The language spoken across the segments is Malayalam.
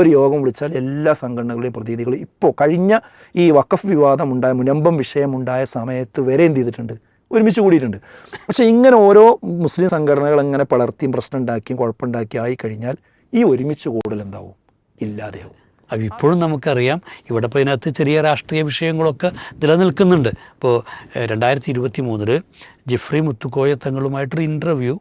ഒരു യോഗം വിളിച്ചാൽ എല്ലാ സംഘടനകളുടെയും പ്രതിനിധികൾ ഇപ്പോൾ കഴിഞ്ഞ ഈ വഖഫ് വിവാദം ഉണ്ടായ മുനമ്പം വിഷയമുണ്ടായ സമയത്ത് വരെ എന്ത് ചെയ്തിട്ടുണ്ട്? ഒരുമിച്ച് കൂടിയിട്ടുണ്ട്. പക്ഷേ ഇങ്ങനെ ഓരോ മുസ്ലിം സംഘടനകൾ അങ്ങനെ പളർത്തിയും പ്രശ്നം ഉണ്ടാക്കിയും കുഴപ്പമുണ്ടാക്കിയും ആയി കഴിഞ്ഞാൽ ഈ ഒരുമിച്ച് കൂടൽ എന്താവും? ഇല്ലാതെയാവും. അപ്പോൾ ഇപ്പോഴും നമുക്കറിയാം. ഇവിടെ ഇപ്പോൾ ഇതിനകത്ത് ചെറിയ രാഷ്ട്രീയ വിഷയങ്ങളൊക്കെ നിലനിൽക്കുന്നുണ്ട്. ഇപ്പോൾ രണ്ടായിരത്തി ഇരുപത്തി മൂന്നിൽ ജിഫ്രി മുത്തുക്കോയ തങ്ങളുമായിട്ടൊരു ഇന്റർവ്യൂ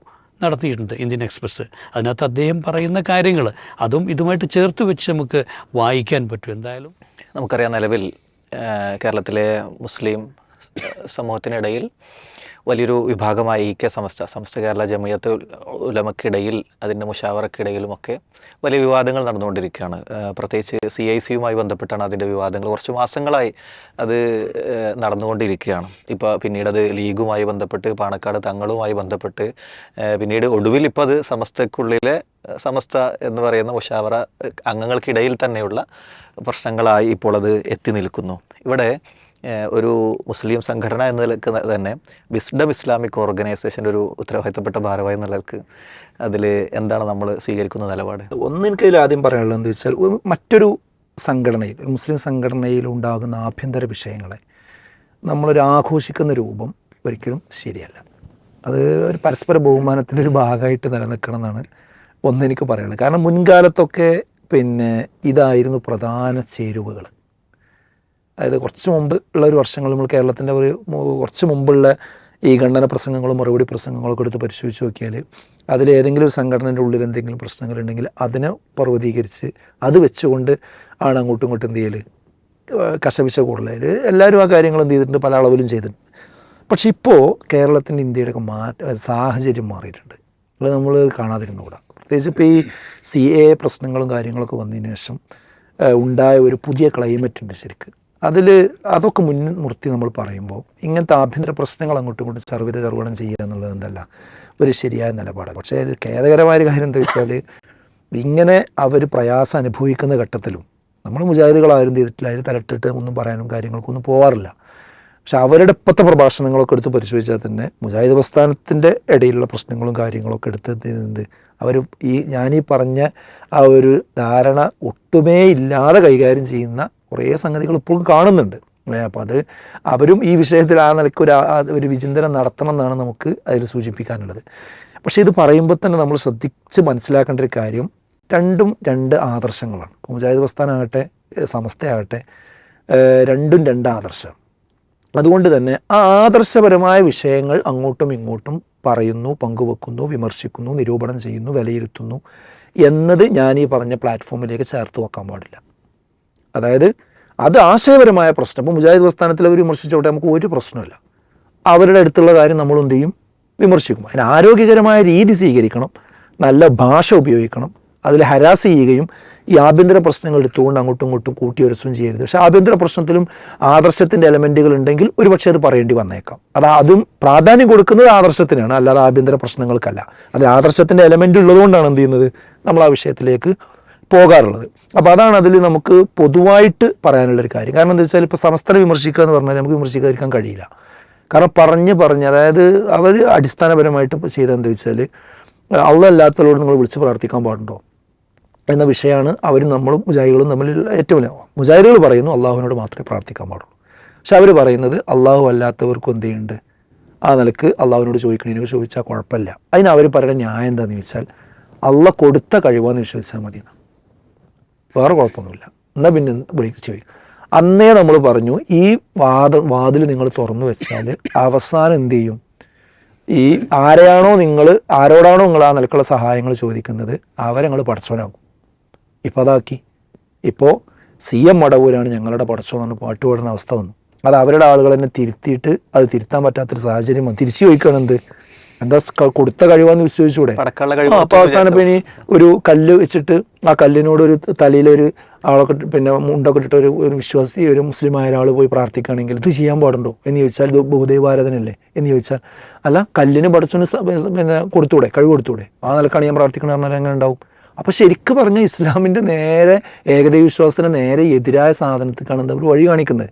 നടത്തിയിട്ടുണ്ട് ഇന്ത്യൻ എക്സ്പ്രസ്. അതിനകത്ത് അദ്ദേഹം പറയുന്ന കാര്യങ്ങൾ അതും ഇതുമായിട്ട് ചേർത്ത് വെച്ച് നമുക്ക് വായിക്കാൻ പറ്റും. എന്തായാലും നമുക്കറിയാം നിലവിൽ കേരളത്തിലെ മുസ്ലിം സമൂഹത്തിനിടയിൽ വലിയൊരു വിഭാഗമായ ഇ കെ സമസ്ത സമസ്ത കേരള ജമിയത്ത് ഉലമക്കിടയിൽ അതിന്റെ മുഷാവറക്കിടയിലുമൊക്കെ വലിയ വിവാദങ്ങൾ നടന്നുകൊണ്ടിരിക്കുകയാണ്. പ്രത്യേകിച്ച് സി ഐ സിയുമായി ബന്ധപ്പെട്ടാണ് അതിന്റെ വിവാദങ്ങൾ കുറച്ച് മാസങ്ങളായി അത് നടന്നുകൊണ്ടിരിക്കുകയാണ്. ഇപ്പോൾ പിന്നീട് അത് ലീഗുമായി ബന്ധപ്പെട്ട് പാണക്കാട് തങ്ങളുമായി ബന്ധപ്പെട്ട് പിന്നീട് ഒടുവിൽ ഇപ്പോൾ അത് സമസ്തക്കുള്ളിലെ സമസ്ത എന്ന് പറയുന്ന മുഷാവറ അംഗങ്ങൾക്കിടയിൽ തന്നെയുള്ള പ്രശ്നങ്ങളായി ഇപ്പോൾ അത് എത്തി നിൽക്കുന്നു. ഇവിടെ ഒരു മുസ്ലിം സംഘടന എന്ന നിലയ്ക്ക് തന്നെ വിസ്ഡം ഇസ്ലാമിക് ഓർഗനൈസേഷന്റെ ഒരു ഉത്തരവാദിത്തപ്പെട്ട എന്ന നിലയ്ക്ക് അതിൽ എന്താണ് നമ്മൾ സ്വീകരിക്കുന്ന നിലപാട്? ഒന്ന് എനിക്ക് ഇതിൽ ആദ്യം പറയാനുള്ളത് എന്താ വെച്ചാൽ മറ്റൊരു സംഘടനയിൽ മുസ്ലിം സംഘടനയിൽ ഉണ്ടാകുന്ന ആഭ്യന്തര വിഷയങ്ങളെ നമ്മളൊരു ആഘോഷിക്കുന്ന രൂപം ഒരിക്കലും ശരിയല്ല. അത് ഒരു പരസ്പര ബഹുമാനത്തിന്റെ ഒരു ഭാഗമായിട്ട് നിലനിൽക്കണം എന്നാണ് ഒന്ന് എനിക്ക് പറയാനുള്ളത്. കാരണം മുൻകാലത്തൊക്കെ പിന്നെ ഇതായിരുന്നു പ്രധാന ചേരുവകൾ. അതായത് കുറച്ച് മുമ്പ് ഉള്ള ഒരു വർഷങ്ങൾ നമ്മൾ കേരളത്തിന്റെ ഒരു കുറച്ച് മുമ്പുള്ള ഈ ഖണ്ഡന പ്രസംഗങ്ങളും മറുപടി പ്രസംഗങ്ങളൊക്കെ എടുത്ത് പരിശോധിച്ച് നോക്കിയാൽ അതിലേതെങ്കിലും ഒരു സംഘടനയുടെ ഉള്ളിൽ എന്തെങ്കിലും പ്രശ്നങ്ങളുണ്ടെങ്കിൽ അതിനെ പർവതീകരിച്ച് അത് വെച്ചുകൊണ്ട് ആണ് അങ്ങോട്ടും ഇങ്ങോട്ടും എന്ത് ചെയ്യൽ കശപിശ കൂടുതലായത് എല്ലാവരും ആ കാര്യങ്ങൾ എന്ത് ചെയ്തിട്ടുണ്ട്? പല അളവിലും ചെയ്തിട്ടുണ്ട്. പക്ഷേ ഇപ്പോൾ കേരളത്തിന്റെ ഇന്ത്യയുടെയൊക്കെ മാറ്റ സാഹചര്യം മാറിയിട്ടുണ്ട്. അത് നമ്മൾ കാണാതിരുന്നുകൂടാ പ്രത്യേകിച്ച് ഇപ്പോൾ ഈ സി എ പ്രശ്നങ്ങളും കാര്യങ്ങളൊക്കെ വന്നതിന് ശേഷം ഉണ്ടായ ഒരു പുതിയ ക്ലൈമറ്റ് ഉണ്ട് ശരിക്ക്. അതിൽ അതൊക്കെ മുൻ നിർത്തി നമ്മൾ പറയുമ്പോൾ ഇങ്ങനത്തെ ആഭ്യന്തര പ്രശ്നങ്ങൾ അങ്ങോട്ടും ഇങ്ങോട്ടും സർവീത ചർവണം ചെയ്യുക എന്നുള്ളത് എന്തല്ല ഒരു ശരിയായ നിലപാട് പക്ഷേ അതിൽ ഖേദകരമായ ഒരു കാര്യം എന്താ വെച്ചാൽ ഇങ്ങനെ അവർ പ്രയാസം അനുഭവിക്കുന്ന ഘട്ടത്തിലും നമ്മൾ മുജാഹിദുകളാരും ചെയ്തിട്ടില്ല അതിൽ തലട്ടിട്ട് ഒന്നും പറയാനും കാര്യങ്ങൾക്കൊന്നും പോകാറില്ല പക്ഷെ അവരുടെ ഇപ്പോഴത്തെ പ്രഭാഷണങ്ങളൊക്കെ എടുത്ത് പരിശോധിച്ചാൽ തന്നെ മുജാഹിദ് പ്രസ്ഥാനത്തിന്റെ ഇടയിലുള്ള പ്രശ്നങ്ങളും കാര്യങ്ങളൊക്കെ എടുത്ത് എന്ത് അവർ ഈ ഞാനീ പറഞ്ഞ ആ ഒരു ധാരണ ഒട്ടുമേ ഇല്ലാതെ കൈകാര്യം ചെയ്യുന്ന കുറേ സംഗതികൾ ഇപ്പോഴും കാണുന്നുണ്ട്. അപ്പോൾ അത് അവരും ഈ വിഷയത്തിൽ ആ നിലയ്ക്ക് ഒരു ഒരു വിചിന്തനം നടത്തണം എന്നാണ് നമുക്ക് അതിൽ സൂചിപ്പിക്കാനുള്ളത്. പക്ഷേ ഇത് പറയുമ്പോൾ തന്നെ നമ്മൾ ശ്രദ്ധിച്ച് മനസ്സിലാക്കേണ്ട ഒരു കാര്യം രണ്ടും രണ്ട് ആദർശങ്ങളാണ്. ഇപ്പോൾ മുജാഹിദ് പ്രസ്ഥാനമാകട്ടെ സമസ്തയാകട്ടെ രണ്ടും രണ്ട് ആദർശം. അതുകൊണ്ട് തന്നെ ആ ആദർശപരമായ വിഷയങ്ങൾ അങ്ങോട്ടും ഇങ്ങോട്ടും പറയുന്നു പങ്കുവെക്കുന്നു വിമർശിക്കുന്നു നിരൂപണം ചെയ്യുന്നു വിലയിരുത്തുന്നു എന്നത് ഞാൻ ഈ പറഞ്ഞ പ്ലാറ്റ്ഫോമിലേക്ക് ചേർത്ത് വെക്കാൻ പാടില്ല. അതായത് അത് ആശയപരമായ പ്രശ്നം. ഇപ്പോൾ മുജാഹിദ് പ്രസ്ഥാനത്തിൽ അവർ വിമർശിച്ചോട്ടെ നമുക്ക് ഒരു പ്രശ്നമില്ല അവരുടെ അടുത്തുള്ള കാര്യം നമ്മൾ എന്ത് ചെയ്യും? വിമർശിക്കും. അതിന് ആരോഗ്യകരമായ രീതി സ്വീകരിക്കണം. നല്ല ഭാഷ ഉപയോഗിക്കണം. അതിൽ ഹരാസ് ചെയ്യുകയും ഈ ആഭ്യന്തര പ്രശ്നങ്ങൾ എടുത്തുകൊണ്ട് അങ്ങോട്ടും ഇങ്ങോട്ടും കൂട്ടിയൊരസും ചെയ്യരുത്. പക്ഷേ ആഭ്യന്തര പ്രശ്നത്തിലും ആദർശത്തിന്റെ എലമെന്റുകൾ ഉണ്ടെങ്കിൽ ഒരുപക്ഷെ അത് പറയേണ്ടി വന്നേക്കാം. അത് അതും പ്രാധാന്യം കൊടുക്കുന്നത് ആദർശത്തിനാണ്. അല്ലാതെ ആഭ്യന്തര പ്രശ്നങ്ങൾക്കല്ല. അതിൽ ആദർശത്തിന്റെ എലമെന്റ് ഉള്ളതുകൊണ്ടാണ് എന്ത് ചെയ്യുന്നത്? നമ്മൾ ആ വിഷയത്തിലേക്ക് പോകാറുള്ളത്. അപ്പോൾ അതാണ് അതിൽ നമുക്ക് പൊതുവായിട്ട് പറയാനുള്ളൊരു കാര്യം. കാരണം എന്താ വെച്ചാൽ ഇപ്പോൾ സമസ്തനെ വിമർശിക്കുക എന്ന് പറഞ്ഞാൽ നമുക്ക് വിമർശിക്കാതിരിക്കാൻ കഴിയില്ല. കാരണം പറഞ്ഞ് പറഞ്ഞ് അതായത് അവർ അടിസ്ഥാനപരമായിട്ട് ചെയ്തതെന്താ വെച്ചാൽ അള്ളല്ലാത്തവരോട് നിങ്ങൾ വിളിച്ച് പ്രാർത്ഥിക്കാൻ പാടുണ്ടോ എന്ന വിഷയമാണ് അവരും നമ്മളും മുജാഹിദുകളും തമ്മിൽ ഏറ്റവും വലിയ മുജാഹിദുകൾ പറയുന്നു അള്ളാഹുവിനോട് മാത്രമേ പ്രാർത്ഥിക്കാൻ പാടുള്ളൂ. പക്ഷെ അവർ പറയുന്നത് അള്ളാഹു അല്ലാത്തവർക്കും എന്ത് ചെയ്യുന്നുണ്ട്? ആ നിലയ്ക്ക് അള്ളാഹുവിനോട് ചോദിക്കണേനോ ചോദിച്ചാൽ കുഴപ്പമില്ല. അതിന് അവർ പറയുന്ന ന്യായം എന്താണെന്ന് ചോദിച്ചാൽ അള്ള കൊടുത്ത കഴിവാന്ന് വിശ്വസിച്ചാൽ മതി എന്ന്. വേറെ കുഴപ്പമൊന്നുമില്ല. എന്നാൽ പിന്നെ വിളിച്ച് ചോദിക്കും. അന്നേ നമ്മൾ പറഞ്ഞു ഈ വാദ വാതിൽ നിങ്ങൾ തുറന്നു വെച്ചാൽ അവസാനം എന്ത് ചെയ്യും? ഈ ആരെയാണോ നിങ്ങൾ ആരോടാണോ നിങ്ങൾ ആ നിലക്കുള്ള സഹായങ്ങൾ ചോദിക്കുന്നത് അവരെ നിങ്ങൾ പടച്ചോനാകും ഇപ്പോൾ അതാക്കി. ഇപ്പോൾ സി എം മടവൂരാണ് ഞങ്ങളുടെ പടച്ചോ പാട്ട് പാടുന്ന അവസ്ഥ വന്നു. അത് അവരുടെ ആളുകൾ തന്നെ തിരുത്തിയിട്ട് അത് തിരുത്താൻ പറ്റാത്തൊരു സാഹചര്യം തിരിച്ചു ചോദിക്കണം എന്ത് എന്താ കൊടുത്ത കഴിവാന്ന് വിശ്വസിച്ചൂടെ? അപ്പൊ അവസാനം ഇപ്പൊ ഇനി ഒരു കല്ല് വെച്ചിട്ട് ആ കല്ലിനോട് ഒരു തലയിലൊരു ആളൊക്കെ പിന്നെ മുണ്ടൊക്കെ ഇട്ടിട്ട് ഒരു ഒരു വിശ്വാസി ഒരു മുസ്ലിം ആയ ഒരാൾ പോയി പ്രാർത്ഥിക്കുകയാണെങ്കിൽ ഇത് ചെയ്യാൻ പാടുണ്ടോ? എന്ന് ചോദിച്ചാൽ ബഹുദൈവാരാധനല്ലേ എന്ന് ചോദിച്ചാൽ അല്ല കല്ലിന് പഠിച്ചൊന്ന് പിന്നെ കൊടുത്തൂടെ? കഴിവ് കൊടുത്തൂടെ? ആ നിലക്കാണ് ഞാൻ പ്രാർത്ഥിക്കണ പറഞ്ഞാൽ എങ്ങനെ ഉണ്ടാവും? അപ്പോൾ ശരിക്കും പറഞ്ഞാൽ ഇസ്ലാമിന്റെ നേരെ ഏകദൈവ വിശ്വാസത്തിന് നേരെ എതിരായ സാധനത്തിക്കാണ് എന്താ വഴി കാണിക്കുന്നത്.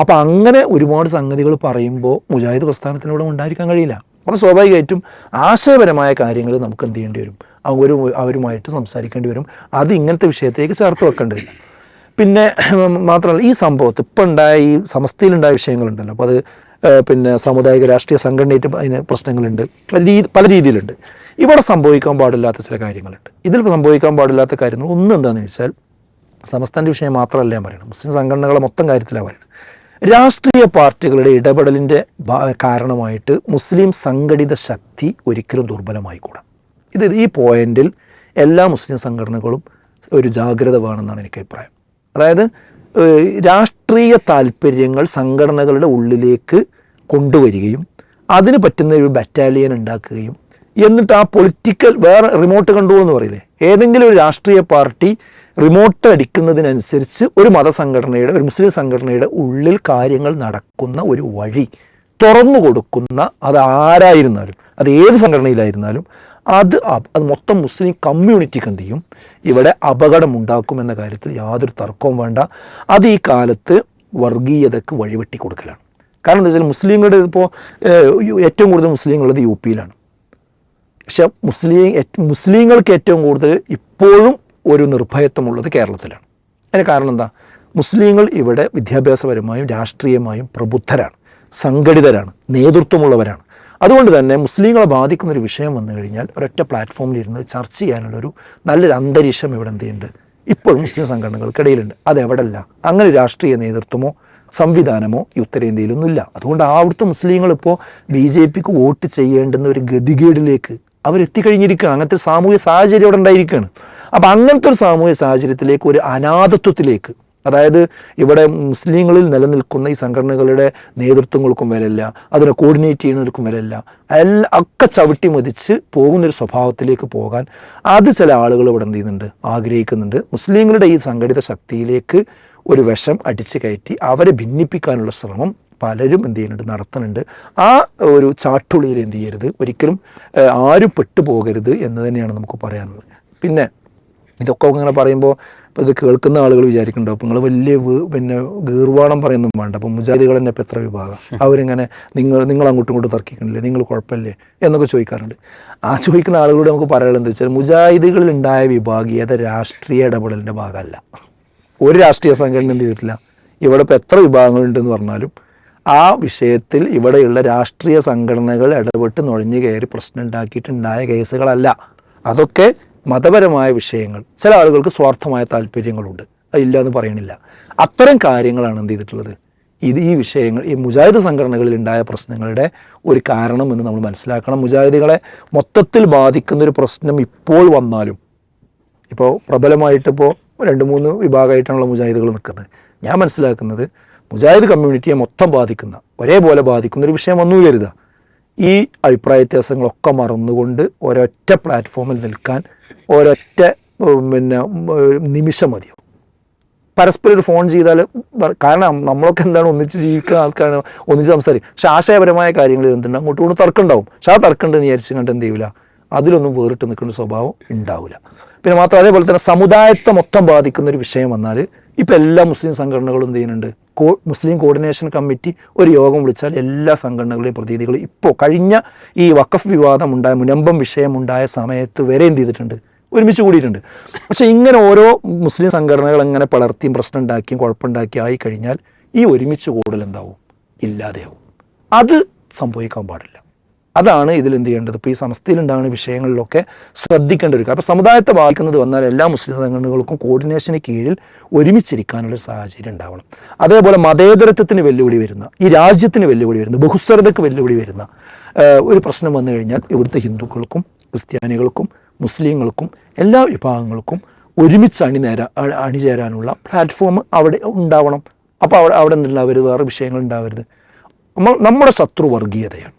അപ്പോൾ അങ്ങനെ ഒരുപാട് സംഗതികൾ പറയുമ്പോൾ മുജാഹിദ് പ്രസ്ഥാനത്തിനോട് ഉണ്ടായിരിക്കാൻ കഴിയില്ല. അപ്പോൾ സ്വാഭാവികമായിട്ടും ആശയപരമായ കാര്യങ്ങൾ നമുക്ക് എന്ത് ചെയ്യേണ്ടി വരും? അവരും അവരുമായിട്ട് സംസാരിക്കേണ്ടി വരും. അത് ഇങ്ങനത്തെ വിഷയത്തേക്ക് ചേർത്ത് വെക്കേണ്ടതില്ല പിന്നെ മാത്രമല്ല ഈ സംഭവത്ത് ഇപ്പം ഉണ്ടായ ഈ സമസ്തയിലുണ്ടായ വിഷയങ്ങളുണ്ടല്ലോ. അപ്പോൾ അത് പിന്നെ സാമുദായിക രാഷ്ട്രീയ സംഘടനയായിട്ട് അതിന് പ്രശ്നങ്ങളുണ്ട്. പല രീതി പല രീതിയിലുണ്ട്. ഇവിടെ സംഭവിക്കാൻ പാടില്ലാത്ത ചില കാര്യങ്ങളുണ്ട്. ഇതിൽ സംഭവിക്കാൻ പാടില്ലാത്ത കാര്യങ്ങൾ ഒന്ന് എന്താണെന്ന് വെച്ചാൽ സമസ്തന്റെ വിഷയം മാത്രമല്ല ഞാൻ പറയുന്നത് മുസ്ലിം സംഘടനകളെ മൊത്തം കാര്യത്തിലാണ് പറയുന്നത് രാഷ്ട്രീയ പാർട്ടികളുടെ ഇടപെടലിന്റെ കാരണമായിട്ട് മുസ്ലിം സംഘടിത ശക്തി ഒരിക്കലും ദുർബലമായിക്കൂടാ. ഇത് ഈ പോയിന്റിൽ എല്ലാ മുസ്ലിം സംഘടനകളും ഒരു ജാഗ്രത വേണമെന്നാണ് എനിക്ക് അഭിപ്രായം. അതായത് രാഷ്ട്രീയ താല്പര്യങ്ങൾ സംഘടനകളുടെ ഉള്ളിലേക്ക് കൊണ്ടുവരികയും അതിന് പറ്റുന്ന ഒരു ബറ്റാലിയൻ ഉണ്ടാക്കുകയും എന്നിട്ട് ആ പൊളിറ്റിക്കൽ വേറെ റിമോട്ട് കൺട്രോൾ എന്ന് പറയില്ലേ? ഏതെങ്കിലും ഒരു രാഷ്ട്രീയ പാർട്ടി റിമോട്ട് അടിക്കുന്നതിനനുസരിച്ച് ഒരു മതസംഘടനയുടെ ഒരു മുസ്ലിം സംഘടനയുടെ ഉള്ളിൽ കാര്യങ്ങൾ നടക്കുന്ന ഒരു വഴി തുറന്നു കൊടുക്കുന്ന അത് ആരായിരുന്നാലും അത് ഏത് സംഘടനയിലായിരുന്നാലും അത് അത് മൊത്തം മുസ്ലിം കമ്മ്യൂണിറ്റിക്ക് എന്ത് ചെയ്യും? ഇവിടെ അപകടമുണ്ടാക്കുമെന്ന കാര്യത്തിൽ യാതൊരു തർക്കവും വേണ്ട. അത് ഈ കാലത്ത് വർഗീയതക്ക് വഴിവെട്ടി കൊടുക്കലാണ് കാരണം എന്താ വെച്ചാൽ മുസ്ലിങ്ങളുടെ ഇപ്പോൾ ഏറ്റവും കൂടുതൽ മുസ്ലിങ്ങളുള്ളത് യു പിയിലാണ് പക്ഷെ മുസ്ലിം മുസ്ലിങ്ങൾക്ക് ഏറ്റവും കൂടുതൽ ഇപ്പോഴും ഒരു നിർഭയത്വമുള്ളത് കേരളത്തിലാണ്. അതിന് കാരണം എന്താ? മുസ്ലിങ്ങൾ ഇവിടെ വിദ്യാഭ്യാസപരമായും രാഷ്ട്രീയമായും പ്രബുദ്ധരാണ് സംഘടിതരാണ് നേതൃത്വമുള്ളവരാണ്. അതുകൊണ്ട് തന്നെ മുസ്ലിങ്ങളെ ബാധിക്കുന്ന ഒരു വിഷയം വന്നു കഴിഞ്ഞാൽ ഒരൊറ്റ പ്ലാറ്റ്ഫോമിൽ ഇരുന്ന് ചർച്ച ചെയ്യാനുള്ളൊരു നല്ലൊരു അന്തരീക്ഷം ഇവിടെ എന്ത് ചെയ്യുന്നുണ്ട്? ഇപ്പോഴും മുസ്ലിം സംഘടനകൾക്കിടയിലുണ്ട്. അതെവിടല്ല? അങ്ങനെ രാഷ്ട്രീയ നേതൃത്വമോ സംവിധാനമോ ഈ ഉത്തരേന്ത്യയിലൊന്നുമില്ല. അതുകൊണ്ട് അവിടുത്തെ മുസ്ലിങ്ങൾ ഇപ്പോൾ ബി ജെ പിക്ക് വോട്ട് ചെയ്യേണ്ടുന്ന ഒരു ഗതികേടിലേക്ക് അവരെത്തിക്കഴിഞ്ഞിരിക്കുകയാണ്. അങ്ങനത്തെ ഒരു സാമൂഹ്യ സാഹചര്യം അവിടെ ഉണ്ടായിരിക്കുകയാണ്. അപ്പോൾ അങ്ങനത്തെ ഒരു സാമൂഹ്യ സാഹചര്യത്തിലേക്ക് ഒരു അനാഥത്വത്തിലേക്ക് അതായത് ഇവിടെ മുസ്ലിങ്ങളിൽ നിലനിൽക്കുന്ന ഈ സംഘടനകളുടെ നേതൃത്വങ്ങൾക്കും വരല്ല അതിനെ കോർഡിനേറ്റ് ചെയ്യുന്നവർക്കും വരല്ല എല്ലാം ഒക്കെ ചവിട്ടി മതിച്ച് പോകുന്നൊരു സ്വഭാവത്തിലേക്ക് പോകാൻ അത് ചില ആളുകൾ ഇവിടെ എന്ത് ചെയ്യുന്നുണ്ട്? ആഗ്രഹിക്കുന്നുണ്ട്. മുസ്ലിങ്ങളുടെ ഈ സംഘടിത ശക്തിയിലേക്ക് ഒരു വിഷം അടിച്ചു കയറ്റി അവരെ ഭിന്നിപ്പിക്കാനുള്ള ശ്രമം പലരും എന്ത് ചെയ്യുന്നുണ്ട്? നടത്തുന്നുണ്ട്. ആ ഒരു ചാട്ടുളിയിൽ എന്ത് ചെയ്യരുത്? ഒരിക്കലും ആരും പെട്ടുപോകരുത് എന്ന് തന്നെയാണ് നമുക്ക് പറയാനുള്ളത്. പിന്നെ ഇതൊക്കെ ഇങ്ങനെ പറയുമ്പോൾ ഇപ്പോൾ ഇത് കേൾക്കുന്ന ആളുകൾ വിചാരിക്കുന്നുണ്ടോ? അപ്പോൾ നിങ്ങൾ വലിയ പിന്നെ ഗീർവാണം പറയുന്നും വേണ്ട. അപ്പോൾ മുജാഹിദികൾ തന്നെ ഇപ്പോൾ എത്ര വിഭാഗം? അവരിങ്ങനെ നിങ്ങൾ നിങ്ങൾ അങ്ങോട്ടും ഇങ്ങോട്ടും തർക്കിക്കണില്ലേ? നിങ്ങൾ കുഴപ്പമില്ലേ? എന്നൊക്കെ ചോദിക്കാറുണ്ട്. ആ ചോദിക്കുന്ന ആളുകളോട് നമുക്ക് പറയാനുള്ളത് എന്താ വെച്ചാൽ മുജാഹിദികളിൽ ഉണ്ടായ വിഭാഗീയത രാഷ്ട്രീയ ഇടപെടലിന്റെ ഭാഗമല്ല. ഒരു രാഷ്ട്രീയ സംഘടന എന്ത് ചെയ്തിട്ടില്ല. ഇവിടെ ഇപ്പോൾ എത്ര വിഭാഗങ്ങളുണ്ടെന്ന് പറഞ്ഞാലും ആ വിഷയത്തിൽ ഇവിടെയുള്ള രാഷ്ട്രീയ സംഘടനകൾ ഇടപെട്ട് നുഴഞ്ഞു കയറി പ്രശ്നം ഉണ്ടാക്കിയിട്ടുണ്ടായ കേസുകളല്ല. അതൊക്കെ മതപരമായ വിഷയങ്ങൾ. ചില ആളുകൾക്ക് സ്വാർത്ഥമായ താല്പര്യങ്ങളുണ്ട്. അതില്ല എന്ന് പറയണില്ല. അത്തരം കാര്യങ്ങളാണ് എന്ത് ചെയ്തിട്ടുള്ളത്? ഇത് ഈ വിഷയങ്ങൾ ഈ മുജാഹിദ് സംഘടനകളിൽ ഉണ്ടായ പ്രശ്നങ്ങളുടെ ഒരു കാരണം എന്ന് നമ്മൾ മനസ്സിലാക്കണം. മുജാഹിദികളെ മൊത്തത്തിൽ ബാധിക്കുന്ന ഒരു പ്രശ്നം ഇപ്പോൾ വന്നാലും ഇപ്പോൾ പ്രബലമായിട്ടിപ്പോൾ രണ്ട് മൂന്ന് വിഭാഗമായിട്ടാണുള്ള മുജാഹിദുകൾ നിൽക്കുന്നത്. ഞാൻ മനസ്സിലാക്കുന്നത് മുജാഹിദ് കമ്മ്യൂണിറ്റിയെ മൊത്തം ബാധിക്കുന്ന ഒരേപോലെ ബാധിക്കുന്ന ഒരു വിഷയം വന്നു കരുതുക ഈ അഭിപ്രായ വ്യത്യാസങ്ങളൊക്കെ മറന്നുകൊണ്ട് ഒരൊറ്റ പ്ലാറ്റ്ഫോമിൽ നിൽക്കാൻ ഒരൊറ്റ പിന്നെ നിമിഷം മതിയോ? പരസ്പരം ഒരു ഫോൺ ചെയ്താൽ കാരണം നമ്മളൊക്കെ എന്താണ് ഒന്നിച്ച് ജീവിക്കുന്ന ആൾക്കാരാണ് ഒന്നിച്ച് സംസാരിക്കും പക്ഷെ ആശയപരമായ കാര്യങ്ങളിൽ എന്തുണ്ട് അങ്ങോട്ടും ഇങ്ങോട്ടും തർക്കം ഉണ്ടാവും പക്ഷെ ആ തർക്കം ഉണ്ടെന്ന് വിചാരിച്ച് കണ്ട് എന്ത് ചെയ്യില്ല അതിലൊന്നും വേറിട്ട് നിൽക്കുന്ന സ്വഭാവം ഉണ്ടാവില്ല പിന്നെ മാത്രം അതേപോലെ തന്നെ സമുദായത്തെ മൊത്തം ബാധിക്കുന്ന ഒരു വിഷയം വന്നാൽ ഇപ്പം എല്ലാ മുസ്ലിം സംഘടനകളും എന്ത് ചെയ്യുന്നുണ്ട്? കോ മുസ്ലിം കോർഡിനേഷൻ കമ്മിറ്റി ഒരു യോഗം വിളിച്ചാൽ എല്ലാ സംഘടനകളുടെയും പ്രതിനിധികൾ ഇപ്പോൾ കഴിഞ്ഞ ഈ വഖഫ് വിവാദം ഉണ്ടായ മുനമ്പം വിഷയമുണ്ടായ സമയത്ത് വരെ എന്ത് ചെയ്തിട്ടുണ്ട്? ഒരുമിച്ച് കൂടിയിട്ടുണ്ട്. പക്ഷേ ഇങ്ങനെ ഓരോ മുസ്ലിം സംഘടനകൾ അങ്ങനെ പളർത്തിയും പ്രശ്നം ഉണ്ടാക്കിയും കുഴപ്പമുണ്ടാക്കി ആയി കഴിഞ്ഞാൽ ഈ ഒരുമിച്ച് കൂടൽ എന്താവും? ഇല്ലാതെയാവും. അത് സംഭവിക്കാൻ പാടില്ല. അതാണ് ഇതിൽ എന്ത് ചെയ്യേണ്ടത്? ഇപ്പോൾ ഈ സംസ്ഥയിലുണ്ടാകുന്ന വിഷയങ്ങളിലൊക്കെ ശ്രദ്ധിക്കേണ്ട ഒരു കാര്യം. അപ്പോൾ സമുദായത്തെ ബാധിക്കുന്നത് വന്നാൽ എല്ലാ മുസ്ലിം സംഘടനകൾക്കും കോർഡിനേഷന് കീഴിൽ ഒരുമിച്ചിരിക്കാനുള്ള സാഹചര്യം ഉണ്ടാവണം. അതേപോലെ മതേതരത്വത്തിന് വെല്ലുവിളി വരുന്ന ഈ രാജ്യത്തിന് വെല്ലുവിളി വരുന്ന ബഹുസ്വരതയ്ക്ക് വെല്ലുവിളി വരുന്ന ഒരു പ്രശ്നം വന്നു കഴിഞ്ഞാൽ ഇവിടുത്തെ ഹിന്ദുക്കൾക്കും ക്രിസ്ത്യാനികൾക്കും മുസ്ലിങ്ങൾക്കും എല്ലാ വിഭാഗങ്ങൾക്കും ഒരുമിച്ച് അണിനേരാ അണിചേരാനുള്ള പ്ലാറ്റ്ഫോം അവിടെ ഉണ്ടാവണം. അപ്പോൾ അവിടെ അവിടെ അവർ വേറെ വിഷയങ്ങൾ ഉണ്ടാവരുത്. നമ്മൾ നമ്മുടെ ശത്രു വർഗീയതയാണ്.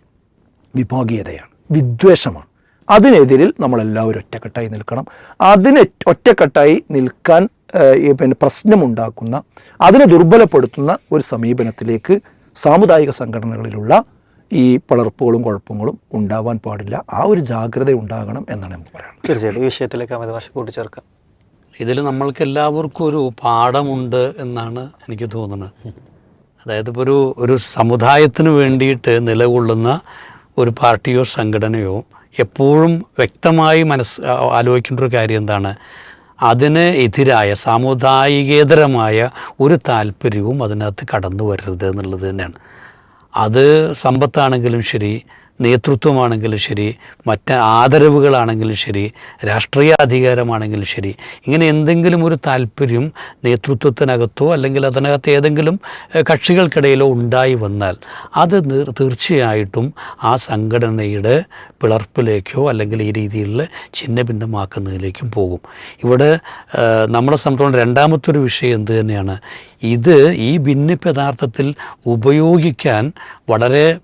വിഭാഗീയതയാണ്. വിദ്വേഷമാണ്. അതിനെതിരിൽ നമ്മളെല്ലാവരും ഒറ്റക്കെട്ടായി നിൽക്കണം. അതിന് ഒറ്റക്കെട്ടായി നിൽക്കാൻ പിന്നെ പ്രശ്നമുണ്ടാക്കുന്ന അതിനെ ദുർബലപ്പെടുത്തുന്ന ഒരു സമീപനത്തിലേക്ക് സാമുദായിക സംഘടനകളിലുള്ള ഈ പളർപ്പുകളും കുഴപ്പങ്ങളും ഉണ്ടാവാൻ പാടില്ല. ആ ഒരു ജാഗ്രത ഉണ്ടാകണം എന്നാണ് നമുക്ക് പറയാനുള്ളത്. തീർച്ചയായിട്ടും. ഈ വിഷയത്തിലേക്ക് അമിത ഭാഷ കൂട്ടിച്ചേർക്കാം. ഇതിൽ നമ്മൾക്ക് എല്ലാവർക്കും ഒരു പാഠമുണ്ട് എന്നാണ് എനിക്ക് തോന്നുന്നത്. അതായത് ഇപ്പോൾ ഒരു ഒരു സമുദായത്തിന് വേണ്ടിയിട്ട് നിലകൊള്ളുന്ന ഒരു പാർട്ടിയോ സംഘടനയോ എപ്പോഴും വ്യക്തമായി മനസ്സ് ആലോചിക്കേണ്ട ഒരു കാര്യം എന്താണ്? അതിന് എതിരായ സാമുദായികേതരമായ ഒരു താല്പര്യവും അതിനകത്ത് കടന്നു വരരുത് എന്നുള്ളത് തന്നെയാണ്. അത് സമ്പത്താണെങ്കിലും ശരി നേതൃത്വമാണെങ്കിലും ശരി മറ്റ് ആദരവുകളാണെങ്കിലും ശരി രാഷ്ട്രീയ അധികാരമാണെങ്കിലും ശരി ഇങ്ങനെ എന്തെങ്കിലും ഒരു താല്പര്യം നേതൃത്വത്തിനകത്തോ അല്ലെങ്കിൽ അതിനകത്ത് ഏതെങ്കിലും കക്ഷികൾക്കിടയിലോ ഉണ്ടായി വന്നാൽ അത് തീർച്ചയായിട്ടും ആ സംഘടനയുടെ പിളർപ്പിലേക്കോ അല്ലെങ്കിൽ ഈ രീതിയിലുള്ള ഛിന്ന ഭിന്നമാക്കുന്നതിലേക്കും പോകും. ഇവിടെ നമ്മളെ സംബന്ധിച്ചോളം രണ്ടാമത്തെ ഒരു വിഷയം എന്ത് തന്നെയാണ്? ഇത് ഈ ഭിന്നിപ്പ് യഥാർത്ഥത്തിൽ ഉപയോഗിക്കാൻ വളരെ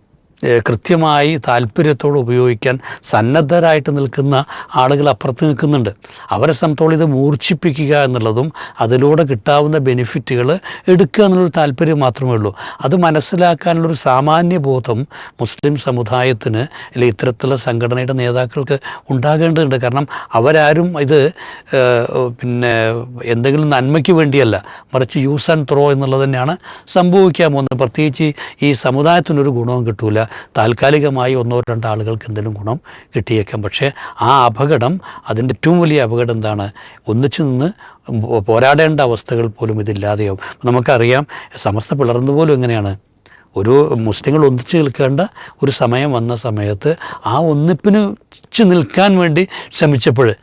കൃത്യമായി താല്പര്യത്തോടെ ഉപയോഗിക്കാൻ സന്നദ്ധരായിട്ട് നിൽക്കുന്ന ആളുകൾ അപ്പുറത്ത് നിൽക്കുന്നുണ്ട്. അവരെ സംബന്ധിച്ചോളം ഇത് മൂർച്ഛിപ്പിക്കുക എന്നുള്ളതും അതിലൂടെ കിട്ടാവുന്ന ബെനിഫിറ്റുകൾ എടുക്കുക എന്നുള്ളൊരു താല്പര്യം മാത്രമേ ഉള്ളൂ. അത് മനസ്സിലാക്കാനുള്ളൊരു സാമാന്യ ബോധം മുസ്ലിം സമുദായത്തിന് അല്ലെങ്കിൽ ഇത്തരത്തിലുള്ള സംഘടനയുടെ നേതാക്കൾക്ക് ഉണ്ടാകേണ്ടതുണ്ട്. കാരണം അവരാരും ഇത് പിന്നെ എന്തെങ്കിലും നന്മയ്ക്ക് വേണ്ടിയല്ല മറിച്ച് യൂസ് ആൻഡ് ത്രോ എന്നുള്ളത് തന്നെയാണ് സംഭവിക്കാൻ പോകുന്നത്. പ്രത്യേകിച്ച് ഈ സമുദായത്തിനൊരു ഗുണവും കിട്ടൂല. താൽക്കാലികമായി ഒന്നോ രണ്ടോ ആളുകൾക്ക് എന്തെങ്കിലും ഗുണം കിട്ടിയേക്കാം. പക്ഷേ ആ അപകടം അതിന്റെ ഏറ്റവും വലിയ അപകടം എന്താണ്? ഒന്നിച്ചു നിന്ന് പോരാടേണ്ട അവസ്ഥകൾ പോലും ഇതില്ലാതെയാവും. നമുക്കറിയാം സമസ്ത പിളർന്നു പോലും എങ്ങനെയാണ്? ഒരു മുസ്ലിങ്ങൾ ഒന്നിച്ച് നിൽക്കേണ്ട ഒരു സമയം വന്ന സമയത്ത് ആ ഒന്നിപ്പിന് നിൽക്കാൻ വേണ്ടി ശ്രമിച്ചപ്പോൾ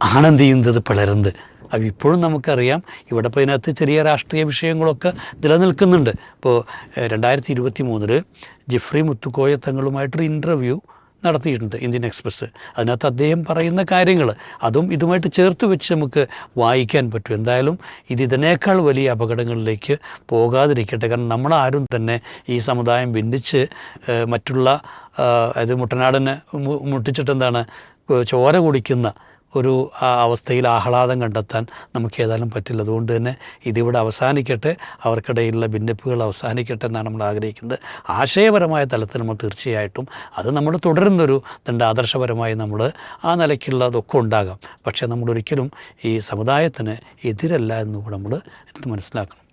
ആണെന്ത് ചെയ്യുന്നത് പിളരുന്നത്. അപ്പോൾ ഇപ്പോഴും നമുക്കറിയാം ഇവിടെ ഇപ്പോൾ ഇതിനകത്ത് ചെറിയ രാഷ്ട്രീയ വിഷയങ്ങളൊക്കെ നിലനിൽക്കുന്നുണ്ട്. ഇപ്പോൾ രണ്ടായിരത്തി ഇരുപത്തി മൂന്നിൽ ജിഫ്രി മുത്തുക്കോയ തങ്ങളുമായിട്ടൊരു ഇന്റർവ്യൂ നടത്തിയിട്ടുണ്ട് ഇന്ത്യൻ എക്സ്പ്രസ്. അതിനകത്ത് അദ്ദേഹം പറയുന്ന കാര്യങ്ങൾ അതും ഇതുമായിട്ട് ചേർത്ത് വെച്ച് നമുക്ക് വായിക്കാൻ പറ്റും. എന്തായാലും ഇത് ഇതിനേക്കാൾ വലിയ അപകടങ്ങളിലേക്ക് പോകാതിരിക്കട്ടെ. കാരണം നമ്മളാരും തന്നെ ഈ സമുദായം ഭിന്നിച്ച് മറ്റുള്ള അതായത് അത് മുട്ടനാടിനെ മുട്ടിച്ചിട്ടെന്താണ് ചോര കുടിക്കുന്ന ഒരു അവസ്ഥയിൽ ആഹ്ലാദം കണ്ടെത്താൻ നമുക്ക് ഏതായാലും പറ്റില്ല. അതുകൊണ്ട് തന്നെ ഇതിവിടെ അവസാനിക്കട്ടെ. അവർക്കിടയിലുള്ള ഭിന്നിപ്പുകൾ അവസാനിക്കട്ടെ എന്നാണ് നമ്മൾ ആഗ്രഹിക്കുന്നത്. ആശയപരമായ തലത്തിൽ നമ്മൾ തീർച്ചയായിട്ടും അത് നമ്മൾ തുടരുന്നൊരു തന്റെ ആദർശപരമായി നമ്മൾ ആ നിലയ്ക്കുള്ളതൊക്കെ ഉണ്ടാകാം. പക്ഷേ നമ്മളൊരിക്കലും ഈ സമുദായത്തിന് എതിരല്ല എന്നുകൂടെ നമ്മൾ മനസ്സിലാക്കണം.